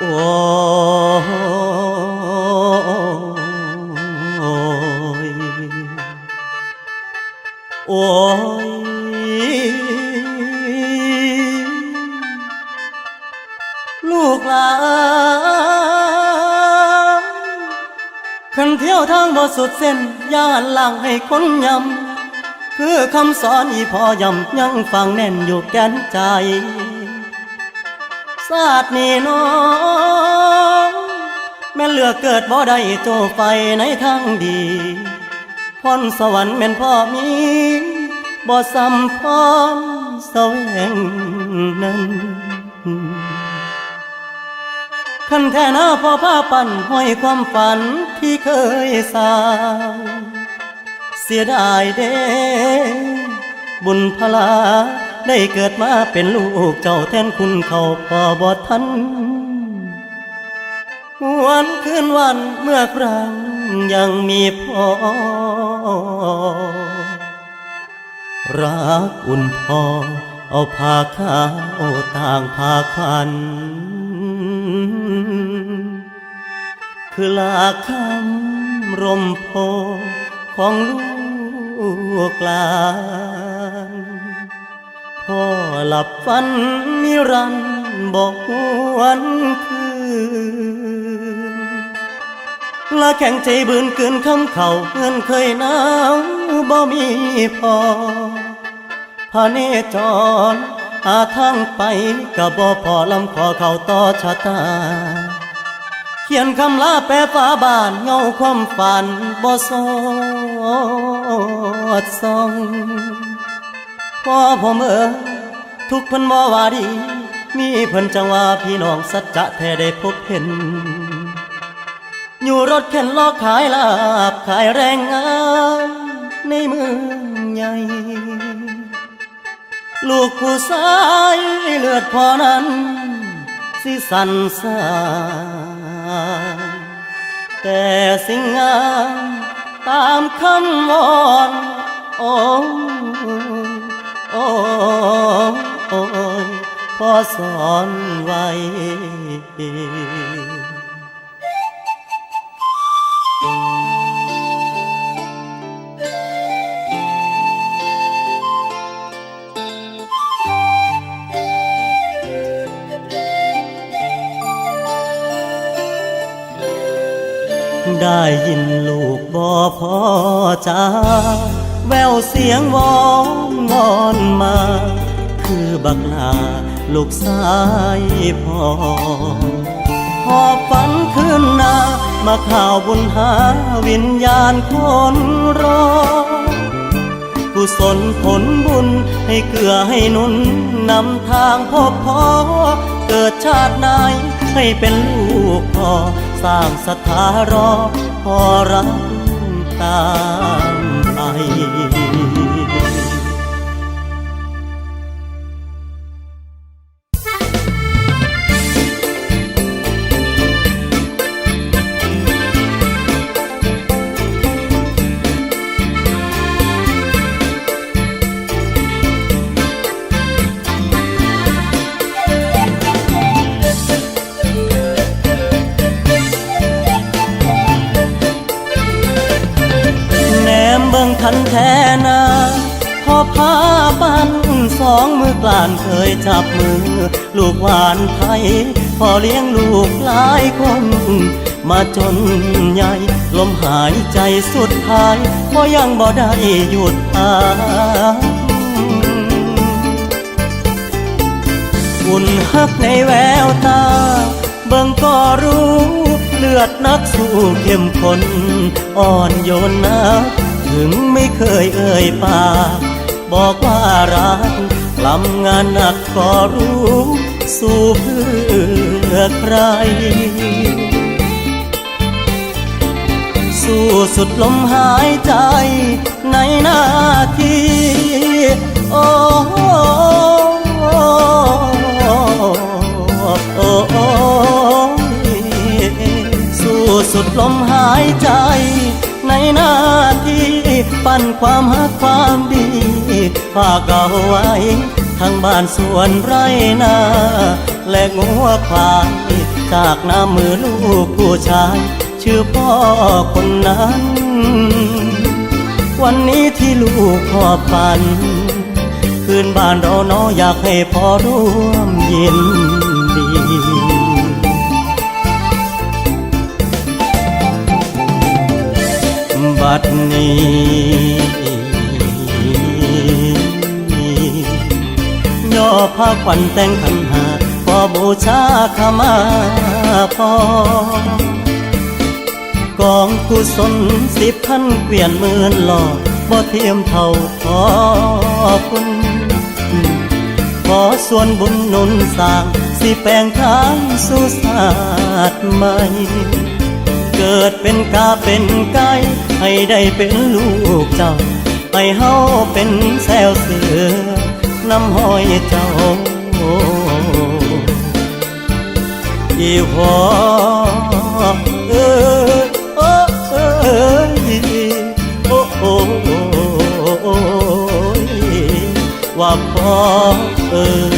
โอ้ยโอ้ยลูกหลานขันเที่ยวทางบ่สุดเส้นย่านหลังให้คนยำคือคำสอนอีพอยำยังฟังแน่นอยู่แก่นใจ ศาสตร์นี่น้องแม่เลือกเกิดบ่ได้โจไฟในทางดีพรสวรรค์แม่นพ่อมีบ่ซ้ำพรสวงนั้นคันแท่น้าพ่อผ้าปั่นห้อยความฝันที่เคยสร้างเสียดายเด้บุญพลา ได้เกิดมาเป็นลูกเจ้าแทนคุณเขาพอบอทันหวนคืนวันเมื่อครั้งยังมีพ่อ รักอุ่นพอ เอาผ้าขาวต่างผ้าคัน คือลาคำรมโพของลูกลา พ่อหลับฝันนิรันด์บอกวันคืนละแข่งใจบืนเกินคำเข่าเพื่อนเคยหนาวบ่มีพอพาเนจรหาทางไปกับบ่พอลำขอเข่าต่อชะตา เขียนคำลาแปรฟ้าบานเงาความฝันบ่สอดส่อง พ่อผมเออทุกเพิ่นบ่ว่าดี มีเพิ่นจังว่าพี่น้องสัจจะแท้ได้พบเห็น อยู่รถเข็นล้อขายลาบขายแรงงานในเมืองใหญ่ลูกผู้ชายเลือดพอนั้น สิสันสาแต่สิ่งงามตามคำวอนอ้โอ้โอ้ยพอสอนไว้ได้ยินลูกบอพ่อจ้าแววเสียงวอ วอนมา คือบักลาลูกสายพ่อหอบฝันขึ้นน้ามาข่าวบุญหาวิญญาณคนรอ กุศลผลบุญให้เกื้อให้นุนนำทางพบพอ เกิดชาติไหนให้เป็นลูกพ่อสร้างศรัทธารอพอรักตามไป ทันแท้นาพอพาปันสองมือกลานเคยจับมือ ลูกหวานไทย พอเลี้ยงลูกหลายคน มาจนใหญ่ลมหายใจสุดท้ายพอยังบ่ได้หยุดพักอุ่นฮักในแววตา เบิ่งก็รู้ เลือดนักสู้เข้มข้นอ่อนโยนนัก ถึงไม่เคยเอ่ยปากบอกว่ารักกลำงานหนักก็รู้ สู้เพื่อใคร สู้สุดลมหายใจในหน้าที่โอ้โอ้สู้สุดลมหายใจ หน้าที่ปั้นความหักความดีฝากเอาไว้ทั้งบ้านสวนไรนาและงัวควายจากน้ามือลูกผู้ชาย ชื่อพ่อคนนั้น วันนี้ที่ลูกพ่อฝัน คืนบ้านเราเนาะอยากให้พ่อร่วมยินดี บัดนี้ ย่อผ้าขวัญแต่งขันหาพอบูชาขมาพอกองกุศลสิบพันเกวียนหมื่นหลอดบ่เทียมเท่าขอคุณ ขอส่วนบุญนุนสร้าง สิแปลงทางสู่ศาสตร์ใหม่ เกิดเป็นกาเป็นไก่ให้ได้เป็นลูกเจ้าให้เฮาเป็นแซวเสือน้ำห้อยเจ้าอีหัวเอ้ยโอ้เอ้ยโอ้โอ้โอ้ว่าพอเอ้ย